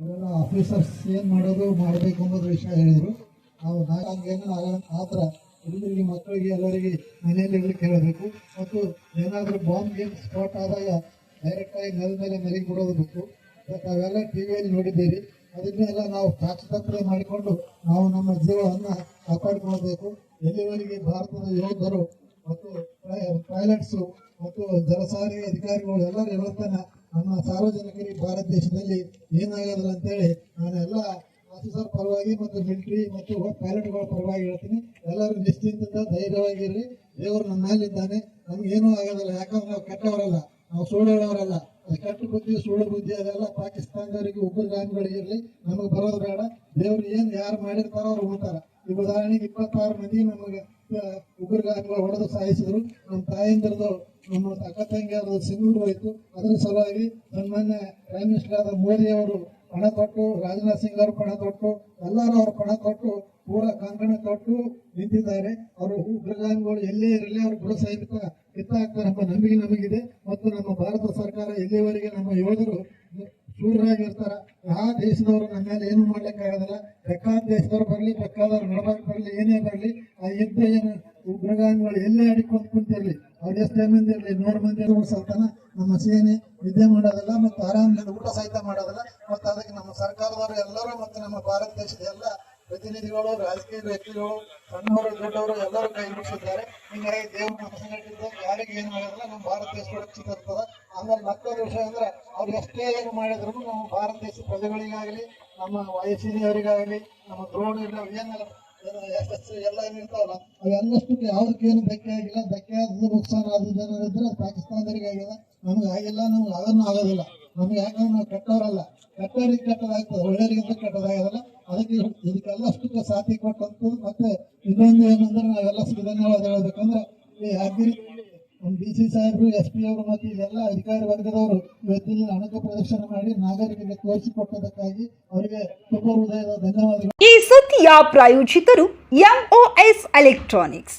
ಇವೆಲ್ಲ ಆಫೀಸರ್ಸ್ ಏನ್ ಮಾಡೋದು ಮಾಡಬೇಕು ಅನ್ನೋದು ವಿಷಯ ಹೇಳಿದ್ರು. ನಾವು ನಾಗೇನು ಆದ್ರ ಹುಡುಗರಿಗೆ, ಮಕ್ಕಳಿಗೆ, ಎಲ್ಲರಿಗೆ ಮನೆಯಲ್ಲಿ ಇರ್ಲಿಕ್ಕೆ ಹೇಳಬೇಕು. ಮತ್ತು ಏನಾದರೂ ಬಾಂಬ್ ಗೇಮ್ ಸ್ಪಾಟ್ ಆದಾಗ ಡೈರೆಕ್ಟ್ ಆಗಿ ನೆಲ ಮೇಲೆ ಮನೆಗೆ ಬಿಡೋದು ಬಿಟ್ಟು ಬಟ್ ಅವೆಲ್ಲ ಟಿವಿಯಲ್ಲಿ ನೋಡಿದ್ದೀರಿ. ಅದನ್ನೆಲ್ಲ ನಾವು ಸಾಕ್ಷಾತ್ರೆ ಮಾಡಿಕೊಂಡು ನಾವು ನಮ್ಮ ಜೀವವನ್ನು ಕಾಪಾಡಿಕೊಳ್ಬೇಕು. ಎಲ್ಲಿವರೆಗೆ ಭಾರತದ ಯೋಧರು ಮತ್ತು ಪೈಲಟ್ಸು ಮತ್ತು ಜಲಸಾರಿಗೆ ಅಧಿಕಾರಿಗಳು ಎಲ್ಲರೂ ಹೇಳ್ತಾನ ನಮ್ಮ ಸಾರ್ವಜನಿಕರಿಗೆ ಭಾರತ ದೇಶದಲ್ಲಿ ಏನಾಗೋದಿಲ್ಲ ಅಂತೇಳಿ ನಾನೆಲ್ಲ ಆಫೀಸರ್ ಪರವಾಗಿ ಮತ್ತು ಮಿಲಿಟರಿ ಮತ್ತು ಪೈಲಟ್ಗಳ ಪರವಾಗಿ ಹೇಳ್ತೀನಿ. ಎಲ್ಲರೂ ನಿಶ್ಚಿಂತದಿಂದ ಧೈರ್ಯವಾಗಿರ್ರಿ. ದೇವರು ನಮ್ಮ ಮೇಲಿದ್ದಾನೆ. ನಮ್ಗೆ ಏನೂ ಆಗೋದಿಲ್ಲ. ಯಾಕಂದ್ರೆ ನಾವು ಕೆಟ್ಟವರಲ್ಲ. ನಾವು ಸುಳ್ಳು ಹೇಳೋರಲ್ಲ ಕೆಟ್ಟ ಬುದ್ಧಿ ಸುಳ್ಳು ಬುದ್ಧಿ, ಅದೆಲ್ಲ ಪಾಕಿಸ್ತಾನದವರಿಗೆ ಉಗ್ರಗಾಮಿಗಳಿಗಿರ್ಲಿ ನಮಗೆ ಬರೋದು ಬೇಡ. ದೇವ್ರು ಏನು ಯಾರು ಮಾಡಿರ್ತಾರೋ ಅವ್ರು ಉಳ್ತಾರ ಈಗ ಉದಾಹರಣೆಗೆ ಇಪ್ಪತ್ತಾರು ಮಂದಿ ನಮಗೆ ಉಗ್ರಗಾಮಿಗಳು ಹೊಡೆದು ಸಾಯಿಸಿದ್ರು, ನಮ್ಮ ತಾಯಂದಿರದು, ನಮ್ಮ ಅಕ್ಕ ತಂಗಿಯರದು ಸಿಂಗೂರು ಹೋಯ್ತು. ಅದರ ಸಲುವಾಗಿ ಸನ್ಮಾನ್ಯ ಪ್ರೈಮ್ ಮಿನಿಸ್ಟರ್ ಆದ ಮೋದಿ ಅವರು ಪಣ ತೊಟ್ಟು, ರಾಜನಾಥ್ ಸಿಂಗ್ ಅವರು ಪಣ ತೊಟ್ಟು, ಎಲ್ಲರೂ ಅವರು ಪಣ ತೊಟ್ಟು, ಪೂರ ಕಂಕಣ ತೊಟ್ಟು ನಿಂತಿದ್ದಾರೆ. ಅವರು ಉಗ್ರಗಾಮಿಗಳು ಎಲ್ಲೇ ಇರಲಿ, ಅವರು ಬುಡ ಸಹಿತ ಕಿತ್ತಾಕ್ತಾರೆ ಎಂಬ ನಂಬಿಕೆ ನಮಗಿದೆ. ಮತ್ತು ನಮ್ಮ ಭಾರತ ಸರ್ಕಾರ ಎಲ್ಲಿವರೆಗೆ ನಮ್ಮ ಯೋಧರು ಶೂರರಾಗಿರ್ತಾರ? ಯಾವ ದೇಶದವರು ನಮ್ಮ ಮೇಲೆ ಏನು ಮಾಡ್ಲಿಕ್ಕೆ ಆಗೋದಿಲ್ಲ ಬೇಕಾದ ದೇಶದವ್ರು ಬರಲಿ ಬೇಕಾದವ್ರು ನಡಬಾರ್ದು ಬರಲಿ, ಏನೇ ಬರಲಿ, ಆ ಯುದ್ಧ ಏನು ಉಗ್ರಗಾಮಿಗಳು ಎಲ್ಲೇ ಅಡಿಕೊಂಡು ಕುಂತಿರ್ಲಿ, ಅವ್ರು ಎಷ್ಟೇ ಮಂದಿ ಇರಲಿ, ನೂರು ಮಂದಿ ಸಲ್ತಾನ ನಮ್ಮ ಸೇನೆ ನಿದ್ದೆ ಮಾಡೋದಿಲ್ಲ ಮತ್ತು ಆರಾಮದಿಂದ ಊಟ ಸಹಿತ ಮಾಡೋದಿಲ್ಲ ಮತ್ತು ಅದಕ್ಕೆ ನಮ್ಮ ಸರ್ಕಾರದವರು ಎಲ್ಲರೂ ಮತ್ತು ನಮ್ಮ ಭಾರತ ದೇಶದ ಎಲ್ಲ ಪ್ರತಿನಿಧಿಗಳು ರಾಜಕೀಯ ವ್ಯಕ್ತಿಗಳು, ಸಣ್ಣವರು, ದೊಡ್ಡವರು ಎಲ್ಲರೂ ಕೈ ಮುಗಿಸಿದ್ದಾರೆ. ಹಿಂಗಾಗಿ ದೇವರು ಯಾರಿಗೆ ಏನು ಮಾಡೋದಿಲ್ಲ ನಮ್ಮ ಭಾರತ ದೇಶ ಸುರಕ್ಷಿತ ಆಮೇಲೆ ಮತ್ತೊಂದು ವಿಷಯ ಅಂದ್ರೆ ಅವ್ರು ಎಷ್ಟೇ ಏನು ಮಾಡಿದ್ರು ನಮ್ಮ ಭಾರತ ದೇಶದ ಪ್ರಜೆಗಳಿಗಾಗಲಿ, ನಮ್ಮ ವಯಸ್ಸಿನವರಿಗಾಗಲಿ, ನಮ್ಮ ದ್ರೋಣ ಏನೆಲ್ಲ ಎಸ್ ಎಲ್ಲ ಏನಿರ್ತಾವಲ್ಲ ಅವೆಲ್ಲಷ್ಟಕ್ಕೆ ಯಾವುದಕ್ಕೆ ಏನು ಧಕ್ಕೆ ಆಗಿಲ್ಲ. ಧಕ್ಕೆ ಆದ ನುಕ್ಸಾನ ಆದ ಜನರಿದ್ರೆ ಪಾಕಿಸ್ತಾನದವರಿಗೆ ಆಗಿದೆ ನಮ್ಗೆ ಆಗಿಲ್ಲ, ನಮ್ಗೆ ಅದನ್ನು ಆಗೋದಿಲ್ಲ. ನಮ್ಗೆ ಯಾಕಂದ್ರೆ ನಾವು ಕೆಟ್ಟವರಲ್ಲ. ಕೆಟ್ಟವರಿಗೆ ಕೆಟ್ಟದಾಗ್ತದೆ ಒಳ್ಳೆಯವರಿಗಿಂತ ಕೆಟ್ಟದಾಗೋದಿಲ್ಲ ಅದಕ್ಕೆ ಇದಕ್ಕೆಲ್ಲಷ್ಟಕ್ಕೆ ಸಾಥಿ ಕೊಟ್ಟಂತ ಮತ್ತೆ ಇನ್ನೊಂದು ಏನಂದ್ರೆ ನಾವೆಲ್ಲ ಧನ್ಯವಾದ ಹೇಳ್ಬೇಕಂದ್ರೆ, ಈ ನಮ್ಮ ಡಿ ಸಿ ಸಾಹೇಬರು, ಎಸ್ ಪಿ ಅವರು ಮತ್ತು ಇಲ್ಲೆಲ್ಲ ಅಧಿಕಾರಿ ವರ್ಗದವರು ಇವತ್ತಿನ ಅಣಕ ಪ್ರದರ್ಶನ ಮಾಡಿ ನಾಗರಿಕರಿಗೆ ತೋರಿಸಿಕೊಟ್ಟದಕ್ಕಾಗಿ ಅವರಿಗೆ ತುಂಬ ಹೃದಯದ ಧನ್ಯವಾದಗಳು. ಈ ಸುದ್ದಿಯ ಪ್ರಾಯೋಜಿತರು MOS electronics